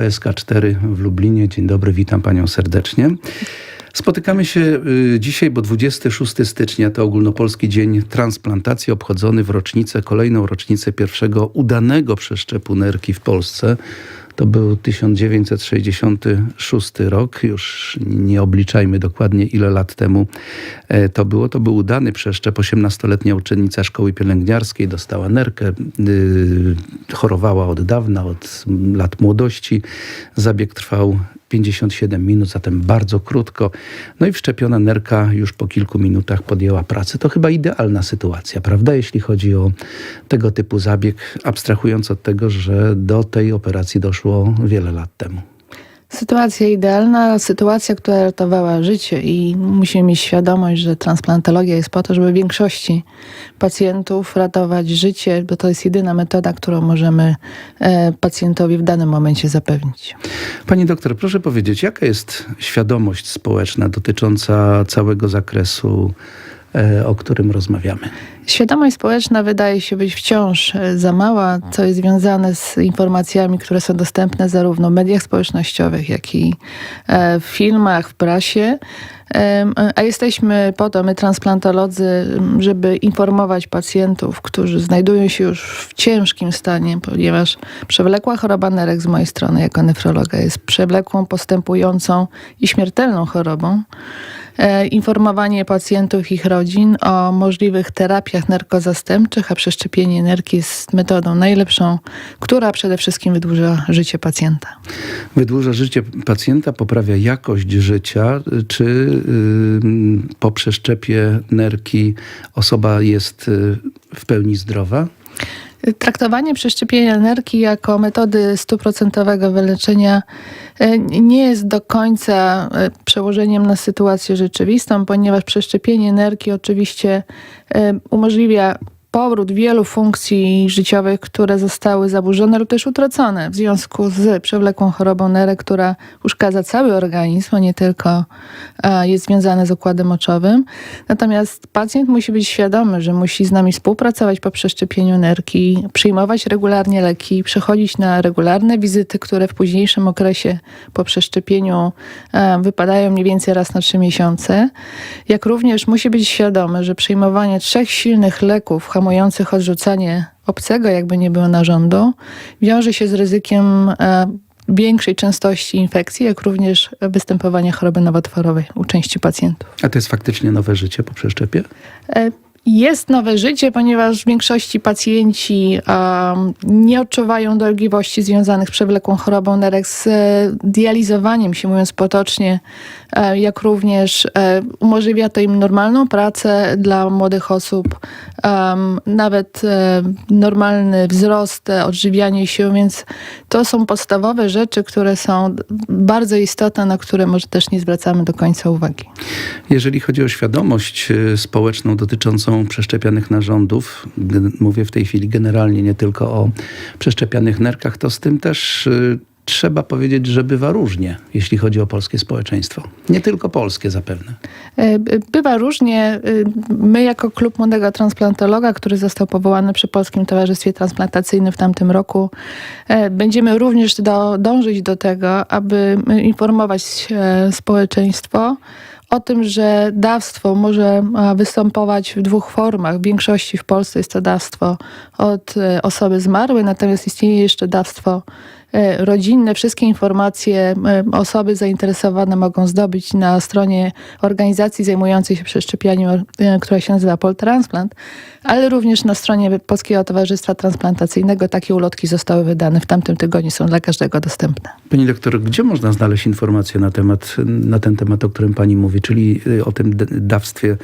SK4 w Lublinie. Dzień dobry, witam panią serdecznie. Spotykamy się y, dzisiaj, bo 26 stycznia to ogólnopolski dzień transplantacji, obchodzony w rocznicę, kolejną rocznicę pierwszego udanego przeszczepu nerki w Polsce. To był 1966 rok, już nie obliczajmy dokładnie ile lat temu e, to było. To był udany przeszczep. 18-letnia uczennica szkoły pielęgniarskiej dostała nerkę, y, chorowała od dawna, od lat młodości. Zabieg trwał 57 minut, zatem bardzo krótko. No i wszczepiona nerka już po kilku minutach podjęła pracę. To chyba idealna sytuacja, prawda, jeśli chodzi o tego typu zabieg, abstrahując od tego, że do tej operacji doszło wiele lat temu. Sytuacja idealna, sytuacja, która ratowała życie i musimy mieć świadomość, że transplantologia jest po to, żeby większości pacjentów ratować życie, bo to jest jedyna metoda, którą możemy e, pacjentowi w danym momencie zapewnić. Pani doktor, proszę powiedzieć, jaka jest świadomość społeczna dotycząca całego zakresu, o którym rozmawiamy? Świadomość społeczna wydaje się być wciąż e, za mała, co jest związane z informacjami, które są dostępne zarówno w mediach społecznościowych, jak i e, w filmach, w prasie. A jesteśmy po to, my transplantolodzy, żeby informować pacjentów, którzy znajdują się już w ciężkim stanie, ponieważ przewlekła choroba nerek z mojej strony jako nefrologa jest przewlekłą, postępującą i śmiertelną chorobą. E, Informowanie pacjentów i ich rodzin o możliwych terapiach nerkozastępczych, a przeszczepienie nerki jest metodą najlepszą, która przede wszystkim wydłuża życie pacjenta. Wydłuża życie pacjenta, poprawia jakość życia, czy y, po przeszczepie nerki osoba jest y, w pełni zdrowa? Traktowanie przeszczepienia nerki jako metody stuprocentowego wyleczenia e, nie jest do końca e, przełożeniem na sytuację rzeczywistą, ponieważ przeszczepienie nerki oczywiście e, umożliwia powrót wielu funkcji życiowych, które zostały zaburzone lub też utracone w związku z przewlekłą chorobą nerek, która uszkadza cały organizm, a nie tylko jest związane z układem moczowym. Natomiast pacjent musi być świadomy, że musi z nami współpracować po przeszczepieniu nerki, przyjmować regularnie leki, przechodzić na regularne wizyty, które w późniejszym okresie po przeszczepieniu e, wypadają mniej więcej raz na trzy miesiące. Jak również musi być świadomy, że przyjmowanie trzech silnych leków hamujących odrzucanie obcego, jakby nie było narządu, wiąże się z ryzykiem e, większej częstości infekcji, jak również występowania choroby nowotworowej u części pacjentów. A to jest faktycznie nowe życie po przeszczepie? E, Jest nowe życie, ponieważ w większości pacjenci um, nie odczuwają dolegliwości związanych z przewlekłą chorobą nerek, z e, dializowaniem się, mówiąc potocznie, jak również e, umożliwia to im normalną pracę dla młodych osób, nawet e, normalny wzrost, e, odżywianie się, więc to są podstawowe rzeczy, które są bardzo istotne, na które może też nie zwracamy do końca uwagi. Jeżeli chodzi o świadomość społeczną dotyczącą przeszczepianych narządów, mówię w tej chwili generalnie nie tylko o przeszczepianych nerkach, to z tym też trzeba powiedzieć, że bywa różnie, jeśli chodzi o polskie społeczeństwo. Nie tylko polskie zapewne. E, Bywa różnie. E, My jako klub młodego transplantologa, który został powołany przy Polskim Towarzystwie Transplantacyjnym w tamtym roku, e, będziemy również do, dążyć do tego, aby informować społeczeństwo o tym, że dawstwo może występować w dwóch formach. W większości w Polsce jest to dawstwo od osoby zmarłej, natomiast istnieje jeszcze dawstwo rodzinne. Wszystkie informacje e, osoby zainteresowane mogą zdobyć na stronie organizacji zajmującej się przeszczepianiem, e, która się nazywa Poltransplant, ale również na stronie Polskiego Towarzystwa Transplantacyjnego takie ulotki zostały wydane w tamtym tygodniu, są dla każdego dostępne. Pani doktor, gdzie można znaleźć informacje na, temat, na ten temat, o którym pani mówi, czyli o tym dawstwie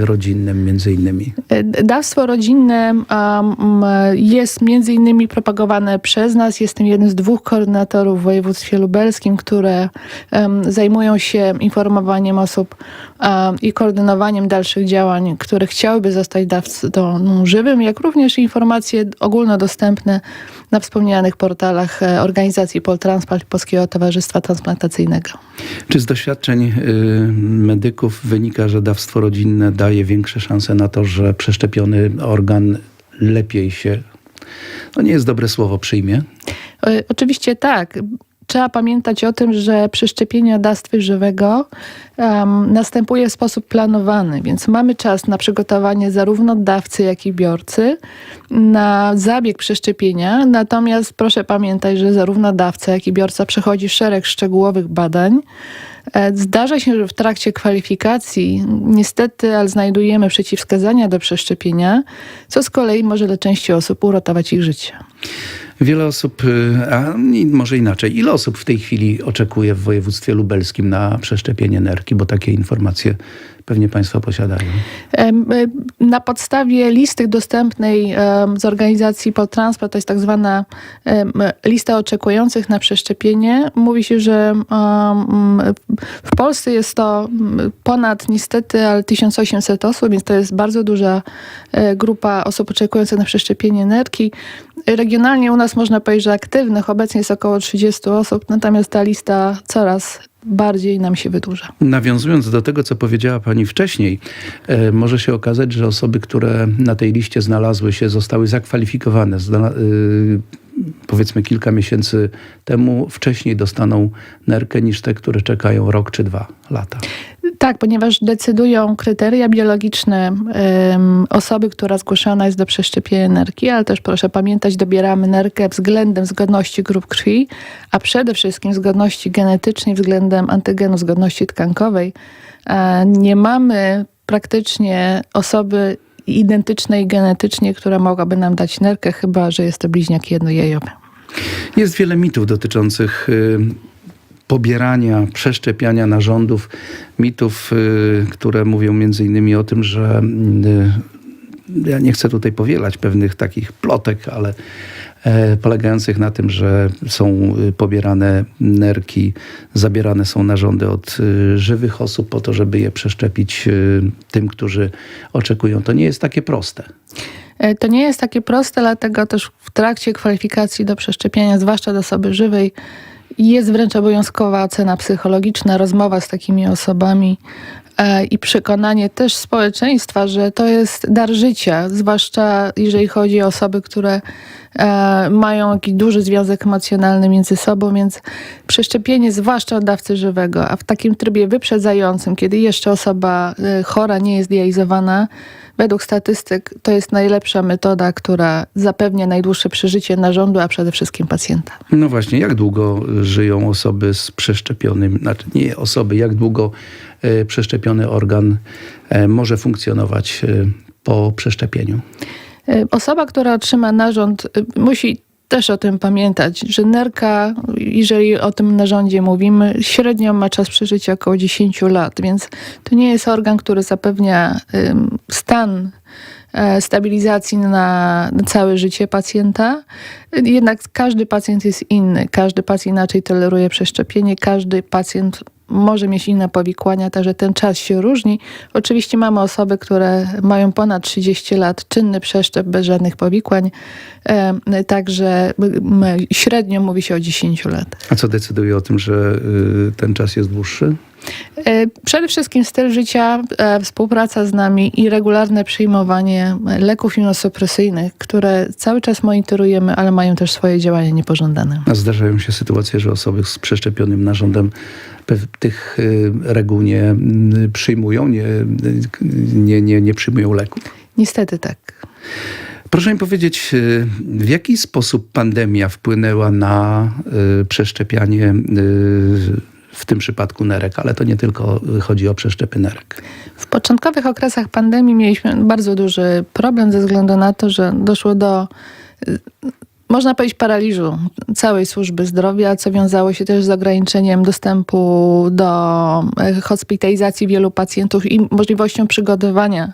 rodzinnym między innymi? E, Dawstwo rodzinne um, jest między innymi propagowane przez nas. Jestem jednym z dwóch koordynatorów w województwie lubelskim, które em, zajmują się informowaniem osób um, i koordynowaniem dalszych działań, które chciałyby zostać dawcą żywym, jak również informacje ogólnodostępne na wspomnianych portalach e, organizacji Poltransplant Polskiego Towarzystwa Transplantacyjnego. Czy z doświadczeń y, medyków wynika, że dawstwo rodzinne daje większe szanse na to, że przeszczepiony organ lepiej się, no nie jest dobre słowo, przyjmie? E, Oczywiście tak. trzeba pamiętać o tym, że przeszczepienie dawstwy żywego em, następuje w sposób planowany, więc mamy czas na przygotowanie zarówno dawcy, jak i biorcy na zabieg przeszczepienia. Natomiast proszę pamiętać, że zarówno dawca, jak i biorca przechodzi szereg szczegółowych badań. E, Zdarza się, że w trakcie kwalifikacji niestety, ale znajdujemy przeciwwskazania do przeszczepienia, co z kolei może dla części osób uratować ich życie. Wiele osób, y, a może inaczej, ile osób w tej chwili oczekuje w województwie lubelskim na przeszczepienie nerki, bo takie informacje pewnie Państwo posiadają. Y, Na podstawie listy dostępnej z organizacji Poltransport, to jest tak zwana lista oczekujących na przeszczepienie, mówi się, że w Polsce jest to ponad niestety, ale 1800 osób, więc to jest bardzo duża e, grupa osób oczekujących na przeszczepienie nerki. Regionalnie u nas można powiedzieć, że aktywnych obecnie jest około 30 osób, natomiast ta lista coraz bardziej nam się wydłuża. Nawiązując do tego, co powiedziała Pani wcześniej, e, może się okazać, że osoby, które na tej liście znalazły się, zostały zakwalifikowane, zna, y, powiedzmy kilka miesięcy temu, wcześniej dostaną nerkę niż te, które czekają rok czy dwa lata. Tak, ponieważ decydują kryteria biologiczne em, osoby, która zgłoszona jest do przeszczepienia nerki, ale też proszę pamiętać, dobieramy nerkę względem zgodności grup krwi, a przede wszystkim zgodności genetycznej względem antygenu zgodności tkankowej. E, Nie mamy praktycznie osoby identycznej genetycznie, która mogłaby nam dać nerkę, chyba że jest to bliźniak jednojajowy. Jest wiele mitów dotyczących y, pobierania, przeszczepiania narządów. Mitów, y, które mówią między innymi o tym, że y, ja nie chcę tutaj powielać pewnych takich plotek, ale e, polegających na tym, że są y, pobierane nerki, zabierane są narządy od żywych osób po to, żeby je przeszczepić tym, którzy oczekują. To nie jest takie proste. E, To nie jest takie proste, dlatego też w trakcie kwalifikacji do przeszczepienia, zwłaszcza do osoby żywej, jest wręcz obowiązkowa ocena psychologiczna, rozmowa z takimi osobami i przekonanie też społeczeństwa, że to jest dar życia, zwłaszcza jeżeli chodzi o osoby, które e, mają jakiś duży związek emocjonalny między sobą, więc przeszczepienie, zwłaszcza od dawcy żywego, a w takim trybie wyprzedzającym, kiedy jeszcze osoba e, chora nie jest dializowana, według statystyk to jest najlepsza metoda, która zapewnia najdłuższe przeżycie narządu, a przede wszystkim pacjenta. No właśnie, jak długo żyją osoby z przeszczepionym, znaczy nie osoby, jak długo e, przeszczepiony organ e, może funkcjonować e, po przeszczepieniu? Y, Osoba, która otrzyma narząd, y, musi też o tym pamiętać, że nerka, jeżeli o tym narządzie mówimy, średnio ma czas przeżycia około 10 lat, więc to nie jest organ, który zapewnia stan e, stabilizacji na całe życie pacjenta. Jednak każdy pacjent jest inny, każdy pacjent inaczej toleruje przeszczepienie, każdy pacjent może mieć inne powikłania, także ten czas się różni. Oczywiście mamy osoby, które mają ponad 30 lat, czynny przeszczep bez żadnych powikłań, e, także średnio mówi się o 10 lat. A co decyduje o tym, że y, ten czas jest dłuższy? E, Przede wszystkim styl życia, e, współpraca z nami i regularne przyjmowanie leków immunosupresyjnych, które cały czas monitorujemy, ale mają też swoje działania niepożądane. A zdarzają się sytuacje, że osoby z przeszczepionym narządem tych y, reguł nie y, przyjmują, nie, y, nie, nie, nie przyjmują leków. Niestety tak. Proszę mi powiedzieć, w jaki sposób pandemia wpłynęła na y, przeszczepianie y, w tym przypadku nerek, ale to nie tylko chodzi o przeszczepy nerek. W początkowych okresach pandemii mieliśmy bardzo duży problem ze względu na to, że doszło do, y, można powiedzieć, paraliżu całej służby zdrowia, co wiązało się też z ograniczeniem dostępu do e, hospitalizacji wielu pacjentów i możliwością przygotowania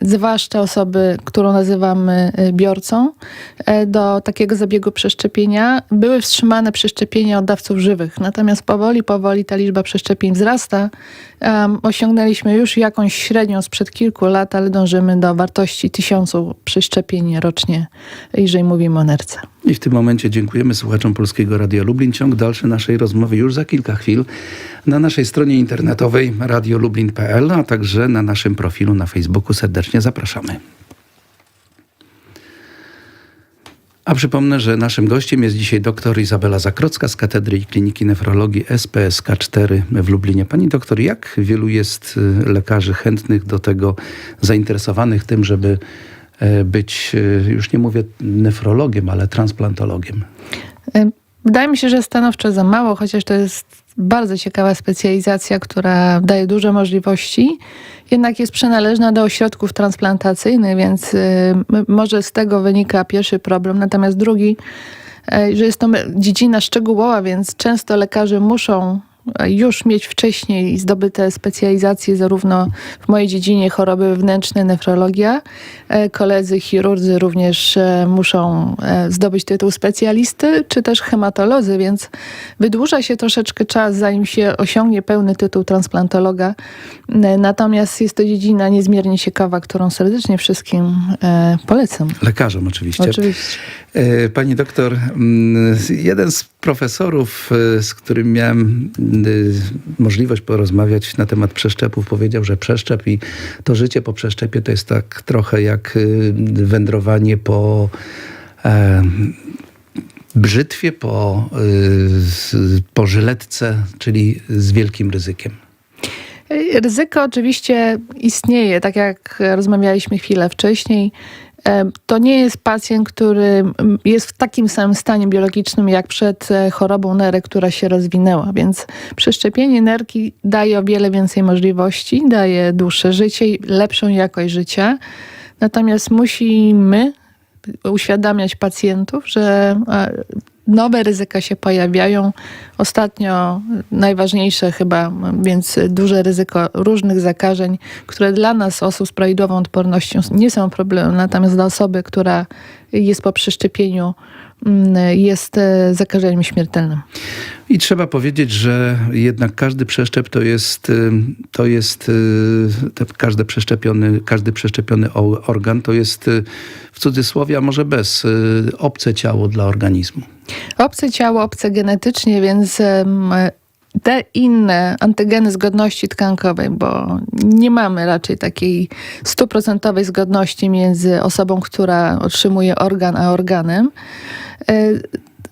zwłaszcza osoby, którą nazywamy e, biorcą, e, do takiego zabiegu przeszczepienia. Były wstrzymane przeszczepienia od dawców żywych, natomiast powoli, powoli ta liczba przeszczepień wzrasta. Osiągnęliśmy już jakąś średnią sprzed kilku lat, ale dążymy do wartości tysiącu przeszczepień rocznie, jeżeli mówimy o nerce. I w tym momencie dziękujemy słuchaczom Polskiego Radia Lublin. Ciąg dalszy naszej rozmowy już za kilka chwil na naszej stronie internetowej radiolublin.pl, a także na naszym profilu na Facebooku. Serdecznie zapraszamy. A przypomnę, że naszym gościem jest dzisiaj dr Izabela Zakrocka z Katedry i Kliniki Nefrologii SPSK 4 w Lublinie. Pani doktor, jak wielu jest y, lekarzy chętnych do tego, zainteresowanych tym, żeby być, y, już nie mówię nefrologiem, ale transplantologiem? Y, Wydaje mi się, że stanowczo za mało, chociaż to jest bardzo ciekawa specjalizacja, która daje duże możliwości. Jednak jest przynależna do ośrodków transplantacyjnych, więc może z tego wynika pierwszy problem. Natomiast drugi, że jest to dziedzina szczegółowa, więc często lekarze muszą już mieć wcześniej zdobyte specjalizacje zarówno w mojej dziedzinie choroby wewnętrzne, nefrologia. E, Koledzy chirurdzy również e, muszą e, zdobyć tytuł specjalisty, czy też hematolodzy, więc wydłuża się troszeczkę czas, zanim się osiągnie pełny tytuł transplantologa. Natomiast jest to dziedzina niezmiernie ciekawa, którą serdecznie wszystkim polecam. Lekarzom oczywiście. Oczywiście. Pani doktor, mm, jeden z profesorów, z którym miałem możliwość porozmawiać na temat przeszczepów, powiedział, że przeszczep i to życie po przeszczepie to jest tak trochę jak y, wędrowanie po e, brzytwie, po, y, po żyletce, czyli z wielkim ryzykiem. Ryzyko oczywiście istnieje, tak jak rozmawialiśmy chwilę wcześniej. To nie jest pacjent, który jest w takim samym stanie biologicznym jak przed e, chorobą nery, która się rozwinęła, więc przeszczepienie nerki daje o wiele więcej możliwości, daje dłuższe życie i lepszą jakość życia. Natomiast musimy uświadamiać pacjentów, że e, nowe ryzyka się pojawiają. Ostatnio najważniejsze chyba, więc duże ryzyko różnych zakażeń, które dla nas, osób z prawidłową odpornością, nie są problemem, natomiast dla osoby, która jest po przeszczepieniu, jest e, zakażeniem śmiertelnym. I trzeba powiedzieć, że jednak każdy przeszczep to jest, y, to jest y, te- każdy przeszczepiony, każdy przeszczepiony organ to jest w cudzysłowie, a może bez, obce ciało dla organizmu. Obce ciało, obce genetycznie, więc te inne antygeny zgodności tkankowej, bo nie mamy raczej takiej stuprocentowej zgodności między osobą, która otrzymuje organ, a organem, e,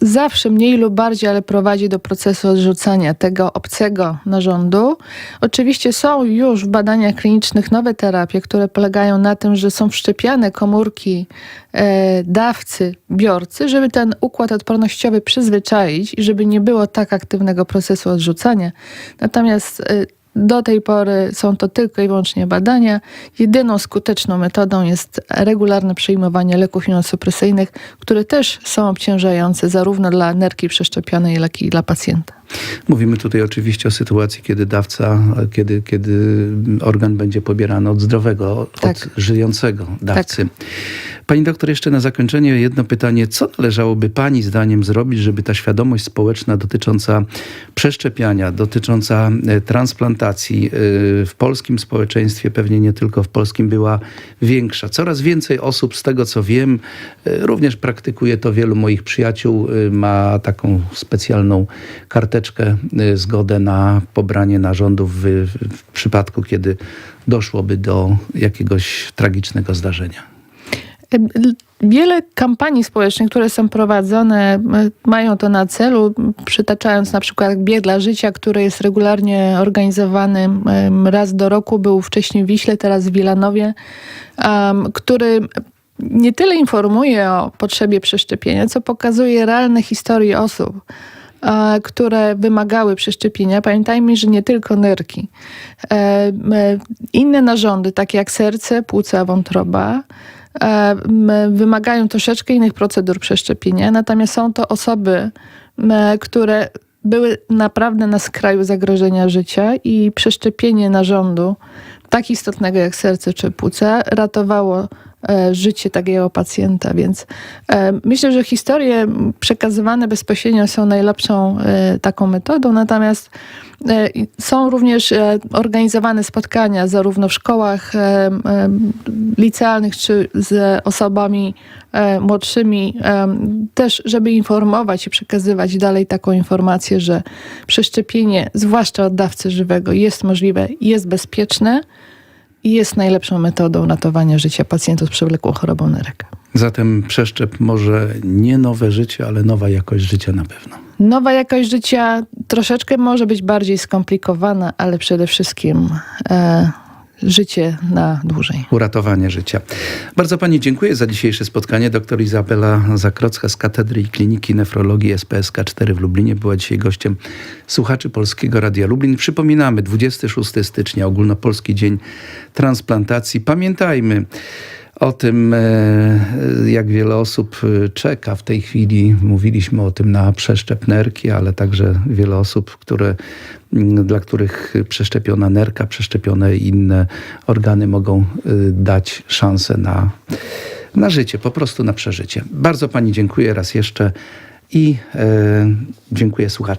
zawsze mniej lub bardziej, ale prowadzi do procesu odrzucania tego obcego narządu. Oczywiście są już w badaniach klinicznych nowe terapie, które polegają na tym, że są wszczepiane komórki e, dawcy, biorcy, żeby ten układ odpornościowy przyzwyczaić i żeby nie było tak aktywnego procesu odrzucania. Natomiast e, do tej pory są to tylko i wyłącznie badania. Jedyną skuteczną metodą jest regularne przyjmowanie leków immunosupresyjnych, które też są obciążające zarówno dla nerki przeszczepionej, jak i dla pacjenta. Mówimy tutaj oczywiście o sytuacji, kiedy dawca, kiedy, kiedy organ będzie pobierany od zdrowego, Tak. od żyjącego dawcy. Pani doktor, jeszcze na zakończenie jedno pytanie. Co należałoby Pani zdaniem zrobić, żeby ta świadomość społeczna dotycząca przeszczepiania, dotycząca e, transplantacji e, w polskim społeczeństwie, pewnie nie tylko w polskim, była większa? Coraz więcej osób, z tego co wiem, e, również praktykuje to wielu moich przyjaciół, e, ma taką specjalną karteczkę, zgodę na pobranie narządów w, w przypadku, kiedy doszłoby do jakiegoś tragicznego zdarzenia. Wiele kampanii społecznych, które są prowadzone, mają to na celu, przytaczając na przykład bieg dla życia, który jest regularnie organizowany raz do roku, był wcześniej w Wiśle, teraz w Wilanowie, który nie tyle informuje o potrzebie przeszczepienia, co pokazuje realne historie osób, które wymagały przeszczepienia. Pamiętajmy, że nie tylko nerki. E, Inne narządy, takie jak serce, płuca, wątroba, wymagają troszeczkę innych procedur przeszczepienia, natomiast są to osoby, które były naprawdę na skraju zagrożenia życia i przeszczepienie narządu tak istotnego jak serce czy płuca ratowało e, życie takiego pacjenta, więc e, myślę, że historie przekazywane bezpośrednio są najlepszą e, taką metodą, natomiast e, są również e, organizowane spotkania zarówno w szkołach e, e, licealnych czy z osobami e, młodszymi, e, też żeby informować i przekazywać dalej taką informację, że przeszczepienie, zwłaszcza od dawcy żywego, jest możliwe, jest bezpieczne jest najlepszą metodą ratowania życia pacjentów z przewlekłą chorobą nerek. Zatem przeszczep może nie nowe życie, ale nowa jakość życia na pewno. Nowa jakość życia troszeczkę może być bardziej skomplikowana, ale przede wszystkim e, życie na dłużej. uratowanie życia. Bardzo Pani dziękuję za dzisiejsze spotkanie. Doktor Izabela Zakrocka z Katedry i Kliniki Nefrologii SPSK 4 w Lublinie była dzisiaj gościem słuchaczy Polskiego Radia Lublin. Przypominamy, 26 stycznia, ogólnopolski dzień transplantacji. Pamiętajmy, o tym, e, jak wiele osób e, czeka w tej chwili. Mówiliśmy o tym na przeszczep nerki, ale także wiele osób, które, dla których przeszczepiona nerka, przeszczepione inne organy mogą e, dać szansę na, na życie, po prostu na przeżycie. Bardzo Pani dziękuję raz jeszcze i dziękuję słuchaczom.